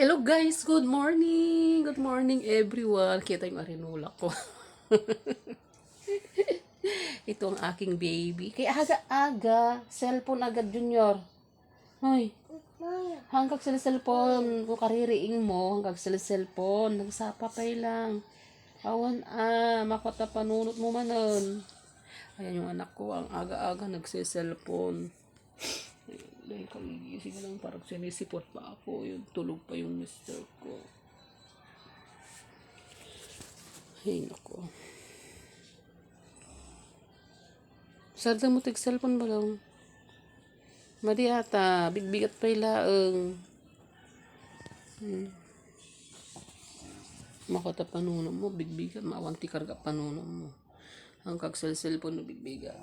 Hello guys, good morning. Good morning everyone. Kita yung arinula ko. Ito ang aking baby. Kaya aga-aga, cellphone agad junior. Hoy, hanggang sa cellphone, kung kaririing mo, hanggang sa cellphone, nagsapapay lang. Awan ah, makota panunot mo manon. Ayan yung anak ko, ang aga-aga nagse-cellphone. Dahil kagigising lang, parang sinisipot pa ako. Yung tulog pa yung mister ko. Ay, nako. Sarda mo tig cellphone ba lang? Madi ata, bigbigat pa ilaang. Hmm. Makata panuno mo, bigbigat, mawanti karga panuno mo. Ang kagsal cellphone mo, bigbigat.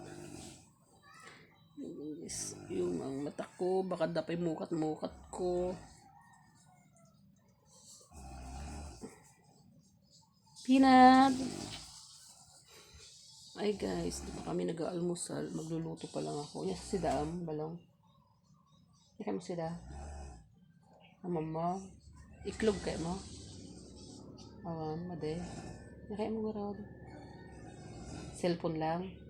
Is, yung ang mata ko, baka dapay mukat-mukat ko. Peanut! Ay guys, di pa kami nag-aalmusal. Magluluto pa lang ako. Yes, si Daam, balong. Ikaw mo si Da. Ama mo. Iklog kayo mo. Awan, made. Nakaya mo garod. Cellphone lang.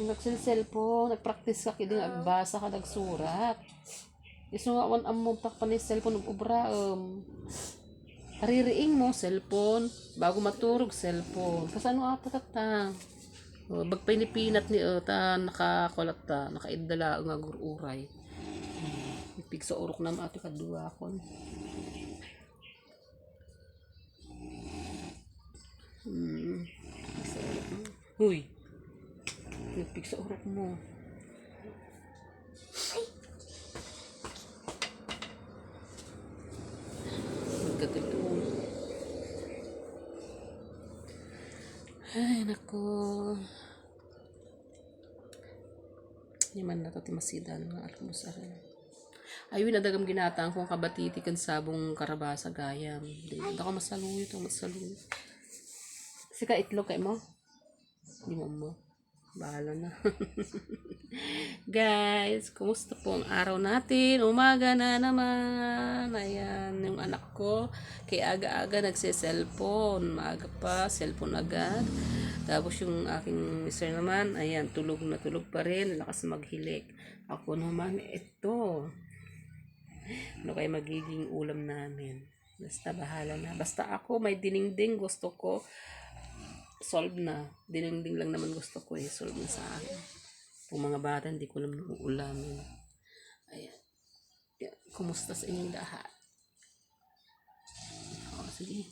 Kung nagsil cellphone, nagpractice ka kidi nagbasa ka nagsurat. Iso nga wan among takpan ni cellphone ug ubra um. Kaririing mo cellphone bago matulog cellphone. Kasano ata tata? Oh, bagpay ni pinat ni uh, ta nakakulat ta, nakaidala nga gururay. Hmm. Ipig sa urok na ati kadua kon. Hmm. Huy. Ipig sa urok mo. Magkatulong. Ay, nako. Hindi man nato timasidan nga almusaran. Ayun na dagam ginatang kung kabatiti kan sabong karabasa gayam. Di ako masaluyo to masaluyo. Sika itlog kay mo? Di mo mo. Bahala na. Guys, kumusta po ang araw natin? Umaga na naman. Ayan, yung anak ko, kay aga-aga nagse-cellphone. Maaga pa, cellphone agad. Tapos yung aking mister naman, ayan, tulog na tulog pa rin. Lakas maghilik. Ako naman, ito. Ano kaya magiging ulam namin? Basta bahala na. Basta ako, may diningding gusto ko solve na. Dininding lang naman gusto ko eh. Solve na sa akin. Kung mga bata, hindi ko alam nung ulamin. Ayan. Yan. Kumusta sa inyong lahat? O, sige.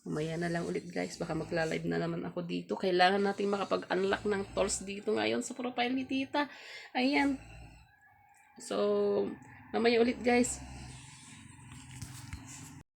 Umaya na lang ulit guys. Baka magla-live na naman ako dito. Kailangan nating makapag-unlock ng tools dito ngayon sa profile ni tita. Ayan. So, mamaya ulit guys.